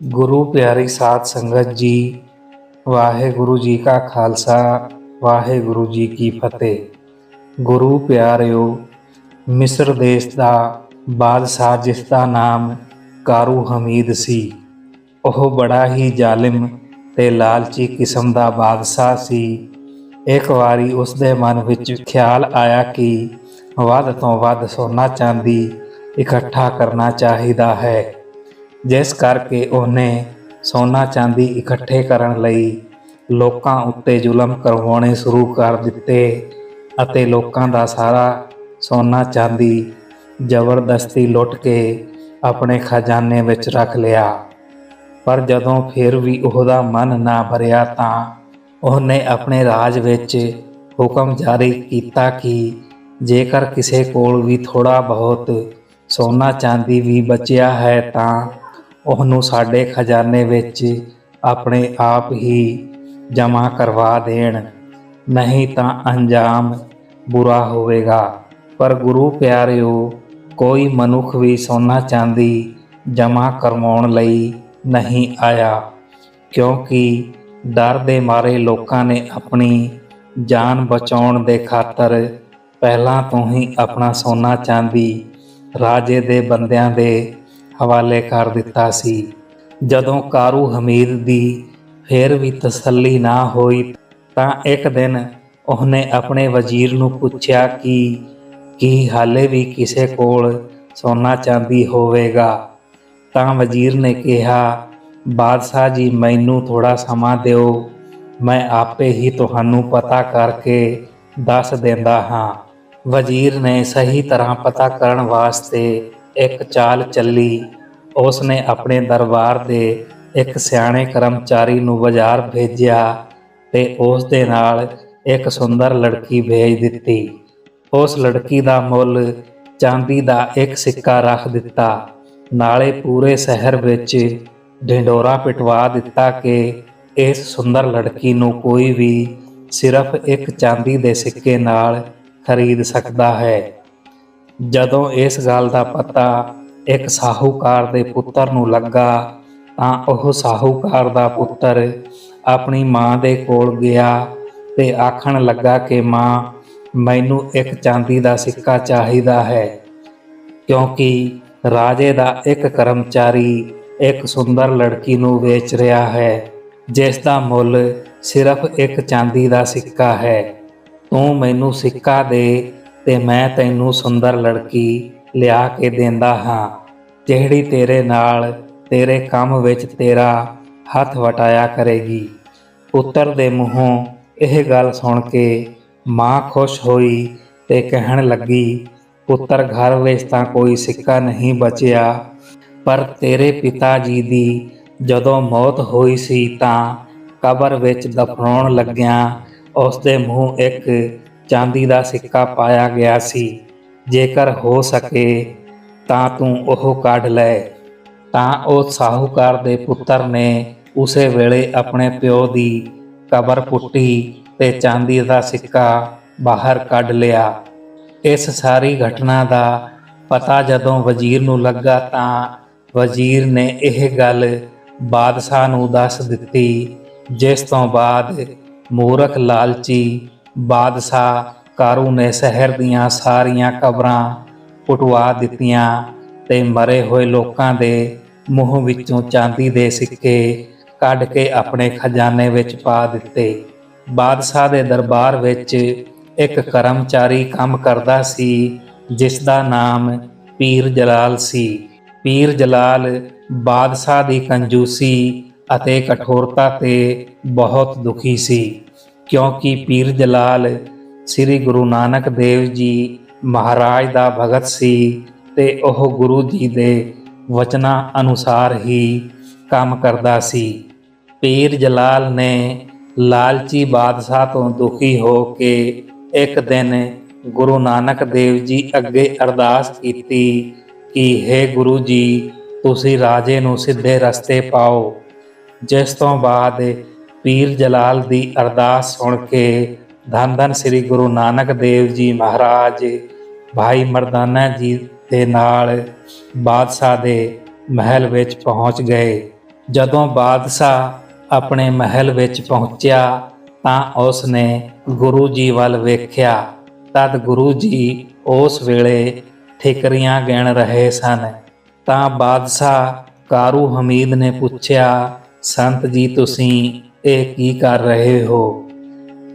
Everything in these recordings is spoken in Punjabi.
ਗੁਰੂ ਪਿਆਰੀ ਸਾਧ ਸੰਗਤ ਜੀ, ਵਾਹਿਗੁਰੂ ਜੀ ਕਾ ਖਾਲਸਾ, ਵਾਹਿਗੁਰੂ ਜੀ ਕੀ ਫਤਿਹ। ਗੁਰੂ ਪਿਆਰਿਓ, ਮਿਸਰ ਦੇਸ਼ ਦਾ ਬਾਦਸ਼ਾਹ ਜਿਸ ਦਾ ਨਾਮ ਕਾਰੂ ਹਮੀਦ ਸੀ, ਉਹ ਬੜਾ ਹੀ ਜ਼ਾਲਿਮ ਤੇ ਲਾਲਚੀ ਕਿਸਮ ਦਾ ਬਾਦਸ਼ਾਹ ਸੀ। ਇੱਕ ਵਾਰੀ ਉਸ ਦੇ ਮਨ ਵਿੱਚ ਖਿਆਲ ਆਇਆ ਕਿ ਵੱਧ ਤੋਂ ਵੱਧ ਸੋਨਾ ਚਾਂਦੀ ਇਕੱਠਾ ਕਰਨਾ ਚਾਹੀਦਾ ਹੈ। ਜਿਸ ਕਰਕੇ ਉਹਨੇ ਸੋਨਾ ਚਾਂਦੀ ਇਕੱਠੇ ਕਰਨ ਲਈ ਲੋਕਾਂ ਉੱਤੇ ਜ਼ੁਲਮ ਕਰਵਾਉਣੇ ਸ਼ੁਰੂ ਕਰ ਦਿੱਤੇ ਅਤੇ ਲੋਕਾਂ ਦਾ ਸਾਰਾ ਸੋਨਾ ਚਾਂਦੀ ਜ਼ਬਰਦਸਤੀ ਲੁੱਟ ਕੇ ਆਪਣੇ ਖਜ਼ਾਨੇ ਵਿੱਚ ਰੱਖ ਲਿਆ। ਪਰ ਜਦੋਂ ਫਿਰ ਵੀ ਉਹਦਾ ਮਨ ਨਾ ਭਰਿਆ ਤਾਂ ਉਹਨੇ ਆਪਣੇ ਰਾਜ ਵਿੱਚ ਹੁਕਮ ਜਾਰੀ ਕੀਤਾ ਕਿ ਜੇਕਰ ਕਿਸੇ ਕੋਲ ਵੀ ਥੋੜਾ ਬਹੁਤ ਸੋਨਾ ਚਾਂਦੀ ਵੀ ਬਚਿਆ ਹੈ ਤਾਂ ਉਹਨੂੰ ਸਾਡੇ ਖਜ਼ਾਨੇ ਵਿੱਚ ਆਪਣੇ ਆਪ ਹੀ ਜਮ੍ਹਾਂ ਕਰਵਾ ਦੇਣ। ਨਹੀਂ ਤਾਂ ਅੰਜਾਮ ਬੁਰਾ ਹੋਵੇਗਾ। ਪਰ ਗੁਰੂ ਪਿਆਰਿਓ, ਕੋਈ ਮਨੁੱਖ ਵੀ ਸੋਨਾ ਚਾਂਦੀ ਜਮ੍ਹਾਂ ਕਰਵਾਉਣ ਲਈ ਨਹੀਂ ਆਇਆ। ਕਿਉਂਕਿ ਡਰ ਦੇ ਮਾਰੇ ਲੋਕਾਂ ਨੇ ਆਪਣੀ ਜਾਨ ਬਚਾਉਣ ਦੇ ਖਾਤਰ ਪਹਿਲਾਂ ਤੋਂ ਹੀ ਆਪਣਾ ਸੋਨਾ ਚਾਂਦੀ ਰਾਜੇ ਦੇ ਬੰਦਿਆਂ ਦੇ ਹਵਾਲੇ ਕਰ ਦਿੱਤਾ ਸੀ। ਜਦੋਂ ਕਾਰੂ ਹਮੀਦ ਦੀ ਫੇਰ ਵੀ ਤਸੱਲੀ ਨਾ ਹੋਈ, ਤਾਂ ਇੱਕ ਦਿਨ ਉਹਨੇ ਆਪਣੇ ਵਜ਼ੀਰ ਨੂੰ ਪੁੱਛਿਆ ਕਿ ਕੀ ਹਾਲੇ ਵੀ ਕਿਸੇ ਕੋਲ ਸੋਨਾ ਚਾਂਦੀ ਹੋਵੇਗਾ? ਤਾਂ ਵਜ਼ੀਰ ਨੇ ਕਿਹਾ, ਬਾਦਸ਼ਾਹ ਜੀ, ਮੈਨੂੰ ਥੋੜਾ ਸਮਾਂ ਦਿਓ। ਮੈਂ ਆਪੇ ਹੀ ਤੁਹਾਨੂੰ ਪਤਾ ਕਰਕੇ ਦੱਸ ਦਿੰਦਾ ਹਾਂ। ਵਜ਼ੀਰ ਨੇ ਸਹੀ ਤਰ੍ਹਾਂ ਪਤਾ ਕਰਨ ਵਾਸਤੇ ਇੱਕ ਚਾਲ ਚੱਲੀ। ਉਸ ਨੇ ਆਪਣੇ ਦਰਬਾਰ ਦੇ ਇੱਕ ਸਿਆਣੇ ਕਰਮਚਾਰੀ ਨੂੰ ਬਾਜ਼ਾਰ ਭੇਜਿਆ ਤੇ ਉਸ ਦੇ ਨਾਲ ਇੱਕ ਸੁੰਦਰ ਲੜਕੀ ਭੇਜ ਦਿੱਤੀ। ਉਸ ਲੜਕੀ ਦਾ ਮੁੱਲ ਚਾਂਦੀ ਦਾ ਇੱਕ ਸਿੱਕਾ ਰੱਖ ਦਿੱਤਾ। ਨਾਲੇ ਪੂਰੇ ਸ਼ਹਿਰ ਵਿੱਚ ਢਿੰਡੋਰਾ ਪਿਟਵਾ ਦਿੱਤਾ ਕਿ ਇਸ ਸੁੰਦਰ ਲੜਕੀ ਨੂੰ ਕੋਈ ਵੀ ਸਿਰਫ ਇੱਕ ਚਾਂਦੀ ਦੇ ਸਿੱਕੇ ਨਾਲ ਖਰੀਦ ਸਕਦਾ ਹੈ। ਜਦੋਂ ਇਸ ਗੱਲ ਦਾ ਪਤਾ ਇੱਕ ਸਾਹੂਕਾਰ ਦੇ ਪੁੱਤਰ ਨੂੰ ਲੱਗਾ, ਤਾਂ ਉਹ ਸਾਹੂਕਾਰ ਦਾ ਪੁੱਤਰ ਆਪਣੀ ਮਾਂ ਦੇ ਕੋਲ ਗਿਆ ਤੇ ਆਖਣ ਲੱਗਾ ਕਿ, ਮਾਂ, ਮੈਨੂੰ ਇੱਕ ਚਾਂਦੀ ਦਾ ਸਿੱਕਾ ਚਾਹੀਦਾ ਹੈ, ਕਿਉਂਕਿ ਰਾਜੇ ਦਾ ਇੱਕ ਕਰਮਚਾਰੀ ਇੱਕ ਸੁੰਦਰ ਲੜਕੀ ਨੂੰ ਵੇਚ ਰਿਹਾ ਹੈ, ਜਿਸ ਦਾ ਮੁੱਲ ਸਿਰਫ ਇੱਕ ਚਾਂਦੀ ਦਾ ਸਿੱਕਾ ਹੈ। ਤੂੰ ਮੈਨੂੰ ਸਿੱਕਾ ਦੇ ਤੇ ਮੈਂ ਤੈਨੂੰ ਸੁੰਦਰ ਲੜਕੀ ਲਿਆ ਕੇ ਦਿੰਦਾ ਹਾਂ, ਜਿਹੜੀ ਤੇਰੇ ਨਾਲ, ਤੇਰੇ ਕੰਮ ਵਿੱਚ ਤੇਰਾ ਹੱਥ ਵਟਾਇਆ ਕਰੇਗੀ। ਪੁੱਤਰ ਦੇ ਮੂੰਹੋਂ ਇਹ ਗੱਲ ਸੁਣ ਕੇ ਮਾਂ ਖੁਸ਼ ਹੋਈ ਤੇ ਕਹਿਣ ਲੱਗੀ, ਪੁੱਤਰ, ਘਰ ਵਿੱਚ ਤਾਂ ਕੋਈ ਸਿੱਕਾ ਨਹੀਂ ਬਚਿਆ, ਪਰ ਤੇਰੇ ਪਿਤਾ ਜੀ ਦੀ ਜਦੋਂ ਮੌਤ ਹੋਈ ਸੀ ਤਾਂ ਕਬਰ ਵਿੱਚ ਦਫਨਾਉਣ ਲੱਗਿਆਂ ਉਸ ਦੇ ਮੂੰਹ ਇੱਕ ਚਾਂਦੀ ਦਾ ਸਿੱਕਾ ਪਾਇਆ ਗਿਆ ਸੀ। ਜੇਕਰ ਹੋ ਸਕੇ ਤਾਂ ਤੂੰ ਉਹ ਕੱਢ ਲੈ। ਤਾਂ ਉਹ ਸਾਹੂਕਾਰ ਦੇ ਪੁੱਤਰ ਨੇ ਉਸੇ ਵੇਲੇ ਆਪਣੇ ਪਿਓ ਦੀ ਕਬਰ ਪੁੱਟੀ ਤੇ ਚਾਂਦੀ ਦਾ ਸਿੱਕਾ ਬਾਹਰ ਕੱਢ ਲਿਆ। ਇਸ ਸਾਰੀ ਘਟਨਾ ਦਾ ਪਤਾ ਜਦੋਂ ਵਜ਼ੀਰ ਨੂੰ ਲੱਗਾ ਤਾਂ ਵਜ਼ੀਰ ਨੇ ਇਹ ਗੱਲ ਬਾਦਸ਼ਾਹ ਨੂੰ ਦੱਸ ਦਿੱਤੀ, ਜਿਸ ਤੋਂ ਬਾਅਦ ਮੂਰਖ ਲਾਲਚੀ ਬਾਦਸ਼ਾਹ ਕਾਰੂ ਨੇ ਸ਼ਹਿਰ ਦੀਆਂ ਸਾਰੀਆਂ ਕਬਰਾਂ ਪੁਟਵਾ ਦਿੱਤੀਆਂ ਤੇ ਮਰੇ ਹੋਏ ਲੋਕਾਂ ਦੇ ਮੂੰਹ ਵਿੱਚੋਂ ਚਾਂਦੀ ਦੇ ਸਿੱਕੇ ਕੱਢ ਕੇ ਆਪਣੇ ਖਜ਼ਾਨੇ ਵਿੱਚ ਪਾ ਦਿੱਤੇ। ਬਾਦਸ਼ਾਹ ਦੇ ਦਰਬਾਰ ਵਿੱਚ ਇੱਕ ਕਰਮਚਾਰੀ ਕੰਮ ਕਰਦਾ ਸੀ, ਜਿਸ ਦਾ ਨਾਮ ਪੀਰ ਜਲਾਲ ਸੀ। ਪੀਰ ਜਲਾਲ ਬਾਦਸ਼ਾਹ ਦੀ ਕੰਜੂਸੀ ਅਤੇ ਕਠੋਰਤਾ ਤੇ ਬਹੁਤ ਦੁਖੀ ਸੀ। ਕਿਉਂਕਿ ਪੀਰ ਜਲਾਲ ਸ੍ਰੀ ਗੁਰੂ ਨਾਨਕ ਦੇਵ ਜੀ ਮਹਾਰਾਜ ਦਾ ਭਗਤ ਸੀ ਤੇ ਉਹ ਗੁਰੂ ਜੀ ਦੇ ਵਚਨਾਂ ਅਨੁਸਾਰ ਹੀ ਕੰਮ ਕਰਦਾ ਸੀ। ਪੀਰ ਜਲਾਲ ਨੇ ਲਾਲਚੀ ਬਾਦਸ਼ਾਹ ਤੋਂ ਦੁਖੀ ਹੋ ਕੇ ਇੱਕ ਦਿਨ ਗੁਰੂ ਨਾਨਕ ਦੇਵ ਜੀ ਅੱਗੇ ਅਰਦਾਸ ਕੀਤੀ ਕਿ हे ਗੁਰੂ ਜੀ, ਤੁਸੀਂ ਰਾਜੇ ਨੂੰ ਸਿੱਧੇ ਰਸਤੇ ਪਾਓ। ਜਿਸ ਤੋਂ ਬਾਅਦ ਪੀਰ ਜਲਾਲ ਦੀ ਅਰਦਾਸ ਸੁਣ ਕੇ ਧੰਨ ਧੰਨ ਸ੍ਰੀ ਗੁਰੂ ਨਾਨਕ ਦੇਵ ਜੀ ਮਹਾਰਾਜ, ਭਾਈ ਮਰਦਾਨਾ ਜੀ ਦੇ ਨਾਲ ਬਾਦਸ਼ਾਹ ਦੇ ਮਹਿਲ ਵਿੱਚ ਪਹੁੰਚ ਗਏ। ਜਦੋਂ ਬਾਦਸ਼ਾਹ ਆਪਣੇ ਮਹਿਲ ਵਿੱਚ ਪਹੁੰਚਿਆ ਤਾਂ ਉਸ ਨੇ ਗੁਰੂ ਜੀ ਵੱਲ ਵੇਖਿਆ। ਤਦ ਗੁਰੂ ਜੀ ਉਸ ਵੇਲੇ ਠਿਕਰੀਆਂ ਗਿਣ ਰਹੇ ਸਨ। ਤਾਂ ਬਾਦਸ਼ਾਹ ਕਾਰੂ ਹਮੀਦ ਨੇ ਪੁੱਛਿਆ, ਸੰਤ ਜੀ, ਤੁਸੀਂ ਇਹ ਕੀ ਕਰ ਰਹੇ ਹੋ?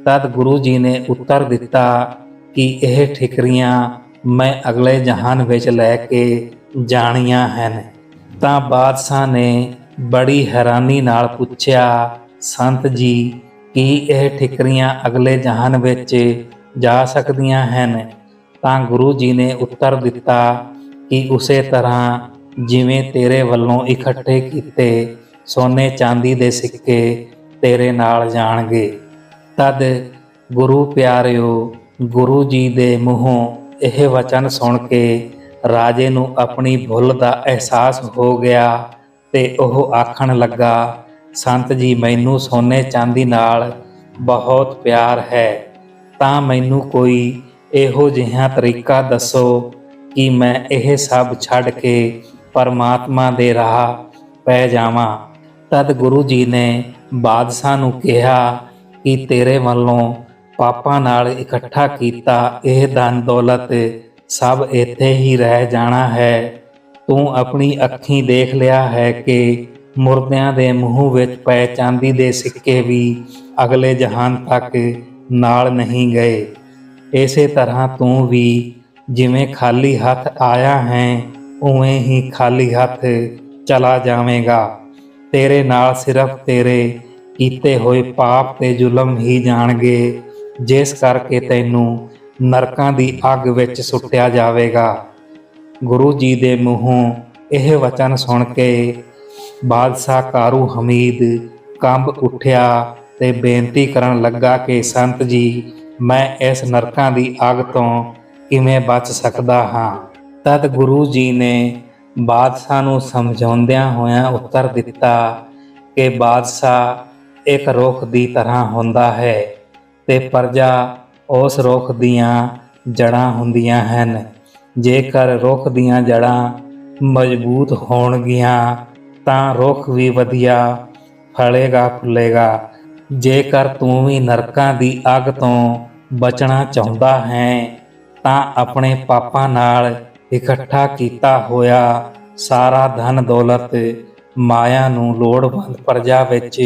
ਤਦ ਗੁਰੂ ਜੀ ਨੇ ਉੱਤਰ ਦਿੱਤਾ ਕਿ ਇਹ ਠਿਕਰੀਆਂ ਮੈਂ ਅਗਲੇ ਜਹਾਨ ਵਿੱਚ ਲੈ ਕੇ ਜਾਣੀਆਂ ਹਨ। ਤਾਂ ਬਾਦਸ਼ਾਹ ਨੇ ਬੜੀ ਹੈਰਾਨੀ ਨਾਲ ਪੁੱਛਿਆ, ਸੰਤ ਜੀ, ਕੀ ਇਹ ਠਿਕਰੀਆਂ ਅਗਲੇ ਜਹਾਨ ਵਿੱਚ ਜਾ ਸਕਦੀਆਂ ਹਨ? ਤਾਂ ਗੁਰੂ ਜੀ ਨੇ ਉੱਤਰ ਦਿੱਤਾ ਕਿ ਉਸੇ ਤਰ੍ਹਾਂ ਜਿਵੇਂ ਤੇਰੇ ਵੱਲੋਂ ਇਕੱਠੇ ਕੀਤੇ ਸੋਨੇ ਚਾਂਦੀ ਦੇ ਸਿੱਕੇ ਤੇਰੇ ਨਾਲ ਜਾਣਗੇ। ਤਦ ਗੁਰੂ ਪਿਆਰਿਓ, ਗੁਰੂ ਜੀ ਦੇ ਮੂੰਹੋਂ ਇਹ ਵਚਨ ਸੁਣ ਕੇ ਰਾਜੇ ਨੂੰ ਆਪਣੀ ਭੁੱਲ ਦਾ ਅਹਿਸਾਸ ਹੋ ਗਿਆ ਤੇ ਉਹ ਆਖਣ ਲੱਗਾ, ਸੰਤ ਜੀ, ਮੈਨੂੰ ਸੋਨੇ ਚਾਂਦੀ ਨਾਲ ਬਹੁਤ ਪਿਆਰ ਹੈ। ਤਾਂ ਮੈਨੂੰ ਕੋਈ ਇਹੋ ਜਿਹਾ ਤਰੀਕਾ ਦੱਸੋ ਕਿ ਮੈਂ ਇਹ ਸਭ ਛੱਡ ਕੇ ਪਰਮਾਤਮਾ ਦੇ ਰਾਹ ਪੈ ਜਾਵਾਂ। ਤਦ ਗੁਰੂ ਜੀ ਨੇ ਬਾਦਸ਼ਾਹ ਨੂੰ ਕਿਹਾ ਕਿ ਤੇਰੇ ਵੱਲੋਂ ਪਾਪਾਂ ਨਾਲ ਇਕੱਠਾ ਕੀਤਾ ਇਹ ਧਨ ਦੌਲਤ ਸਭ ਇੱਥੇ ਹੀ ਰਹਿ ਜਾਣਾ ਹੈ। ਤੂੰ ਆਪਣੀ ਅੱਖੀਂ ਦੇਖ ਲਿਆ ਹੈ ਕਿ ਮੁਰਦਿਆਂ ਦੇ ਮੂੰਹ ਵਿੱਚ ਪਏ ਚਾਂਦੀ ਦੇ ਸਿੱਕੇ ਵੀ ਅਗਲੇ ਜਹਾਨ ਤੱਕ ਨਾਲ ਨਹੀਂ ਗਏ। ਇਸੇ ਤਰ੍ਹਾਂ ਤੂੰ ਵੀ ਜਿਵੇਂ ਖਾਲੀ ਹੱਥ ਆਇਆ ਹੈ, ਉਵੇਂ ਹੀ ਖਾਲੀ ਹੱਥ ਚਲਾ ਜਾਵੇਂਗਾ। ਤੇਰੇ ਨਾਲ ਸਿਰਫ ਤੇਰੇ ਕੀਤੇ ਹੋਏ ਪਾਪ ਤੇ ਜ਼ੁਲਮ ਹੀ ਜਾਣਗੇ, ਜਿਸ ਕਰਕੇ ਤੈਨੂੰ ਨਰਕਾਂ ਦੀ ਅੱਗ ਵਿੱਚ ਸੁੱਟਿਆ ਜਾਵੇਗਾ। ਗੁਰੂ ਜੀ ਦੇ ਮੂੰਹੋਂ ਇਹ ਵਚਨ ਸੁਣ ਕੇ ਬਾਦਸ਼ਾਹ ਕਾਰੂ ਹਮੀਦ ਕੰਬ ਉੱਠਿਆ ਤੇ ਬੇਨਤੀ ਕਰਨ ਲੱਗਾ ਕਿ, ਸੰਤ ਜੀ, ਮੈਂ ਇਸ ਨਰਕਾਂ ਦੀ ਅੱਗ ਤੋਂ ਕਿਵੇਂ ਬਚ ਸਕਦਾ ਹਾਂ? ਤਦ ਗੁਰੂ ਜੀ ਨੇ ਬਾਦਸ਼ਾਹ ਨੂੰ ਸਮਝਾਉਂਦਿਆਂ ਹੋਇਆਂ ਉੱਤਰ ਦਿੱਤਾ ਕਿ ਬਾਦਸ਼ਾਹ ਇੱਕ ਰੁੱਖ ਦੀ ਤਰ੍ਹਾਂ ਹੁੰਦਾ ਹੈ ਤੇ ਪਰਜਾ ਉਸ ਰੁੱਖ ਦੀਆਂ ਜੜਾਂ ਹੁੰਦੀਆਂ ਹਨ। ਜੇਕਰ ਰੁੱਖ ਦੀਆਂ ਜੜਾਂ ਮਜ਼ਬੂਤ ਹੋਣਗੀਆਂ, ਤਾਂ ਰੁੱਖ ਵੀ ਵਧੀਆ ਫਲੇਗਾ ਫੁੱਲੇਗਾ। ਜੇਕਰ ਤੂੰ ਵੀ ਨਰਕਾਂ ਦੀ ਅੱਗ ਤੋਂ ਬਚਣਾ ਚਾਹੁੰਦਾ ਹੈ, ਤਾਂ ਆਪਣੇ ਪਾਪਾਂ ਨਾਲ ਇਕੱਠਾ ਕੀਤਾ ਹੋਇਆ ਸਾਰਾ ਧਨ ਦੌਲਤ ਮਾਇਆ ਨੂੰ ਲੋੜਵੰਦ ਪ੍ਰਜਾ ਵਿੱਚ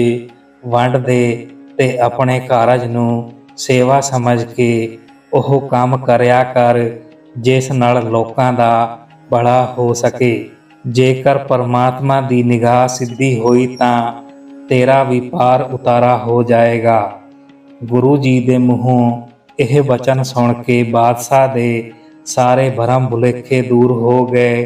ਵੰਡ ਦੇ ਤੇ ਆਪਣੇ ਕਾਰਜ ਨੂੰ ਸੇਵਾ ਸਮਝ ਕੇ ਉਹ ਕੰਮ ਕਰਿਆ ਕਰ, ਜਿਸ ਨਾਲ ਲੋਕਾਂ ਦਾ ਭਲਾ ਹੋ ਸਕੇ। ਜੇਕਰ ਪਰਮਾਤਮਾ ਦੀ ਨਿਗਾਹ ਸਿੱਧੀ ਹੋਈ ਤਾਂ ਤੇਰਾ ਵੀ ਪਾਰ ਉਤਾਰਾ ਹੋ ਜਾਏਗਾ। ਗੁਰੂ ਜੀ ਦੇ ਮੂੰਹੋਂ ਇਹ ਬਚਨ ਸੁਣ ਕੇ ਬਾਦਸ਼ਾਹ ਦੇ ਸਾਰੇ ਭਰਮ ਭੁਲੇਖੇ ਦੂਰ ਹੋ ਗਏ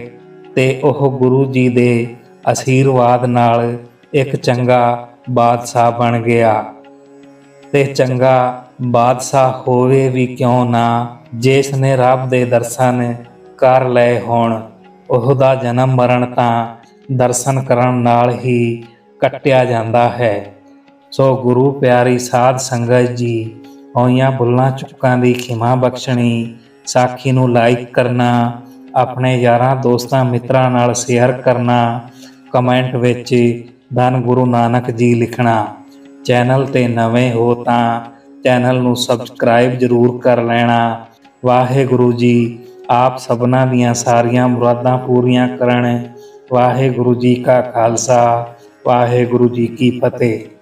ਤੇ ਉਹ ਗੁਰੂ ਜੀ ਦੇ ਅਸ਼ੀਰਵਾਦ ਨਾਲ ਇੱਕ ਚੰਗਾ ਬਾਦਸ਼ਾਹ ਬਣ ਗਿਆ। ਤੇ ਚੰਗਾ ਬਾਦਸ਼ਾਹ ਹੋਵੇ ਵੀ ਕਿਉਂ ਨਾ, ਜਿਸ ਨੇ ਰੱਬ ਦੇ ਦਰਸ਼ਨ ਕਰ ਲਏ ਹੋਣ, ਉਹਦਾ ਜਨਮ ਮਰਨ ਤਾਂ ਦਰਸ਼ਨ ਕਰਨ ਨਾਲ ਹੀ ਕੱਟਿਆ ਜਾਂਦਾ ਹੈ। ਸੋ ਗੁਰੂ ਪਿਆਰੀ ਸਾਧ ਸੰਗਤ ਜੀ, ਹੋਈਆਂ ਭੁੱਲਾਂ ਚੁੱਕਾਂ ਦੀ ਖਿਮਾ ਬਖਸ਼ਣੀ ਸਾਖੀ ਨੂੰ ਲਾਈਕ ਕਰਨਾ, ਆਪਣੇ ਯਾਰਾਂ, ਦੋਸਤਾਂ, ਮਿੱਤਰਾਂ ਨਾਲ ਸ਼ੇਅਰ ਕਰਨਾ ਕਮੈਂਟ ਵਿੱਚ ਧੰਨ ਗੁਰੂ ਨਾਨਕ ਜੀ ਲਿਖਣਾ। ਚੈਨਲ ਤੇ ਨਵੇਂ ਹੋ ਤਾਂ ਚੈਨਲ ਨੂੰ ਸਬਸਕ੍ਰਾਈਬ ਜ਼ਰੂਰ ਕਰ ਲੈਣਾ। ਵਾਹਿਗੁਰੂ ਜੀ, ਆਪ ਸਭਨਾਂ ਦੀਆਂ ਸਾਰੀਆਂ ਮੁਰਾਦਾਂ ਪੂਰੀਆਂ ਕਰਨ। ਵਾਹਿਗੁਰੂ ਜੀ ਕਾ ਖਾਲਸਾ, ਵਾਹਿਗੁਰੂ ਜੀ ਕੀ ਫਤਿਹ।